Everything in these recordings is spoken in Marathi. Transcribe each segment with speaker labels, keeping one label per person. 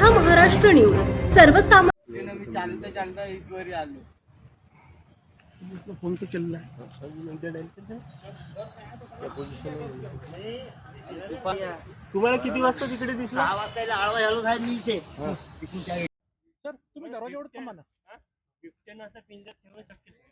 Speaker 1: हा महाराष्ट्र न्यूज. सर्वसामान्य
Speaker 2: मी चालता चालता इथवरी आलो
Speaker 3: फोन तर केलेला
Speaker 4: तुम्हाला किती वाजता तिकडे दिसला?
Speaker 2: सहा वाजता आळवा झालो साहेब मी इथे.
Speaker 3: सर तुम्ही दरवाजा उघडत थांबा ना. कुशल भाऊ थोडंसं
Speaker 5: जरा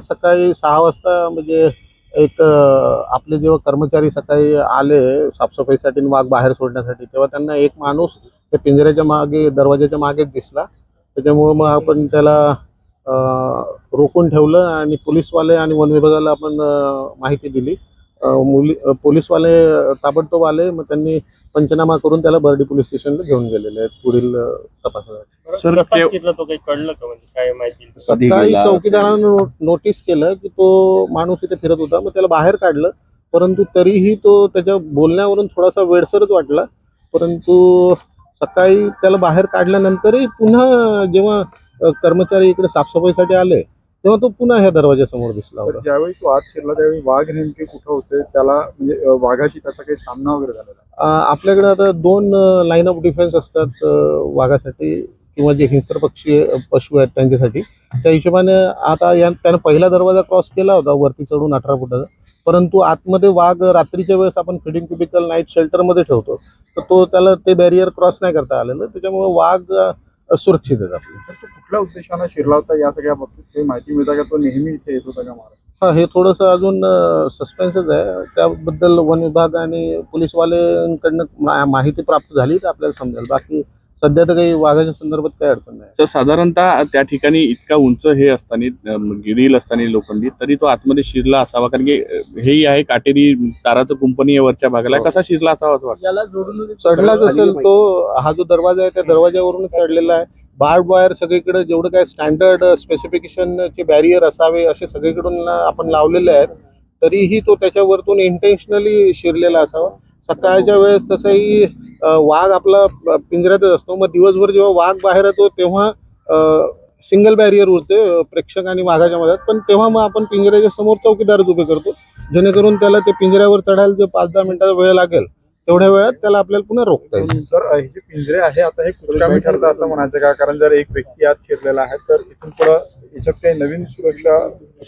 Speaker 5: सकाळी सहा वाजता म्हणजे एक आपले जेव्हा कर्मचारी सकाळी आले साफसफाईसाठी आणि वाघ बाहेर सोडण्यासाठी तेव्हा त्यांना एक माणूस त्या पिंजऱ्याच्या मागे दरवाजाच्या मागेच दिसला. त्याच्यामुळं मग आपण त्याला रोखून ठेवलं आणि पोलीसवाले आणि वन विभागाला आपण माहिती दिली. मुली पोलीसवाले ताबडतोब आले. मग त्यांनी पंचनामा करून त्याला बर्डी पोलीस स्टेशनला घेऊन गेलेले आहेत पुढील तपासासाठी.
Speaker 4: सर शिरला तो काही कळलं का म्हणजे काय माहिती?
Speaker 5: सकाळी चौकीदारानं नो- नोटीस केलं की तो माणूस इथे फिरत होता मग त्याला बाहेर काढलं. परंतु तरीही तो त्याच्या बोलण्यावरून थोडासा वेडसरच वाटला. परंतु सकाळी त्याला बाहेर काढल्यानंतरही पुन्हा जेव्हा अ, कर्मचारी इकडे साफसफाईसाठी आले तेव्हा तो पुन्हा ह्या दरवाजासमोर दिसला
Speaker 6: तर
Speaker 5: होता.
Speaker 6: ज्यावेळी तो आत शिरला त्यावेळी वाघ नेमके कुठं होते? त्याला म्हणजे अं, वाघाशी त्याचा काही सामना वगैरे झालेला
Speaker 5: आपल्याकडे आता दोन लाईन ऑफ डिफेन्स असतात वाघासाठी किंवा जे हिंसर पक्षी पशु आहेत त्यांच्यासाठी. त्या हिशोबाने आता या त्यानं पहिला दरवाजा क्रॉस केला होता वरती चढून अठरा फुटाचा. परंतु आतमध्ये वाघ रात्रीच्या वेळेस आपण फिडिंग क्युबिकल नाईट शेल्टरमध्ये ठेवतो. तर तो त्याला ते बॅरियर क्रॉस नाही करता आलेलं. त्याच्यामुळे वाघ सुरक्षित आहेत आपले.
Speaker 6: तो कुठल्या उद्देशानं शिरला होता या सगळ्या बाबतीत? ते माहिती मिळता का? तो नेहमी इथे येत होता का महाराज
Speaker 5: हा हे थोडंसं अजून सस्पेन्सच आहे. त्याबद्दल वन विभाग आणि पोलीसवाल्यांकडनं माहिती प्राप्त झाली तर आपल्याला समजेल. बाकी सध्या तर काही वाघाच्या संदर्भात काही अडचण नाही.
Speaker 7: तर साधारणतः त्या ठिकाणी इतका उंच हे असताना गिरील असताना लोखंडी तरी तो आतमध्ये शिरला असावा. कारण की हेही आहे काटेरी ताराचं कुंपणी वरच्या भागाला. कसा शिरला असावा असं वाटतं?
Speaker 3: याला जोडून
Speaker 5: चढलाच असेल तो हा जो दरवाजा आहे त्या दरवाज्यावरूनच चढलेला आहे. बार्ड वायर सगळीकडे जेवढं काय स्टँडर्ड स्पेसिफिकेशनचे बॅरियर असावे असे सगळीकडून आपण लावलेले आहेत तरीही तो त्याच्यावरतून इंटेन्शनली शिरलेला असावा. सकाळच्या वेळेस तसंही वाघ आपला पिंजऱ्यातच असतो. मग दिवसभर जेव्हा वाघ बाहेर येतो तेव्हा सिंगल बॅरियर उरते प्रेक्षक आणि वाघाच्या मध्यात पण तेव्हा मग आपण पिंजऱ्याच्या समोर चौकीदारच उभे करतो. जेणेकरून त्याला ते पिंजऱ्यावर चढायला जे पाच दहा मिनिटाचा वेळ लागेल तेवढ्या वेळात त्याला आपल्याला पुन्हा रोखता येईल.
Speaker 6: तर हे जे पिंजरे आहे आता हे कुचकामी ठरतं असं म्हणायचं का? कारण जर एक व्यक्ती आत शिरलेला आहे तर इथून पुढं याच्यात काही नवीन सुरक्षा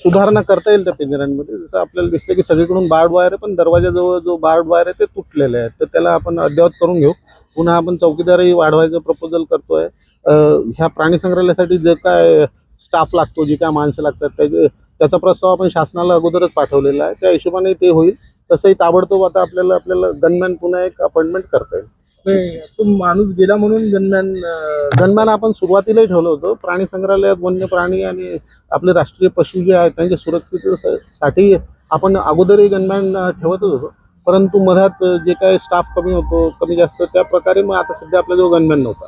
Speaker 5: सुधारणा करता येईल त्या पिंजऱ्यांमध्ये. जसं आपल्याला दिसतं की सगळीकडून बार्ड वायर आहे पण दरवाजाजवळ जो बार्ड वायर आहे ते तुटलेले आहे तर त्याला आपण अद्ययावत करून घेऊ. पुन्हा आपण चौकीदारही वाढवायचं प्रपोजल करतोय. ह्या प्राणी संग्रहालयासाठी जे काय स्टाफ लागतो जी काय माणसं लागतात त्याचे त्याचा प्रस्ताव आपण शासनाला अगोदरच पाठवलेला आहे. त्या हिशोबाने ते होईल. तसंही ताबडतोब आता आपल्याला आपल्याला गनमॅन पुन्हा एक अपॉइंटमेंट करता येईल.
Speaker 3: तो माणूस गेला म्हणून गनमॅन
Speaker 5: गणमान आपण सुरुवातीलाही ठेवलं होतं. प्राणी संग्रहालयात वन्य प्राणी आणि आपले राष्ट्रीय पशु जे आहेत त्यांच्या सुरक्षिततेसाठी आपण अगोदरही गणमॅन ठेवतच होतो. परंतु मधात जे काही स्टाफ कमी होतो कमी जास्त त्या प्रकारे मग आता सध्या आपल्याजवळ गणमॅन नव्हता.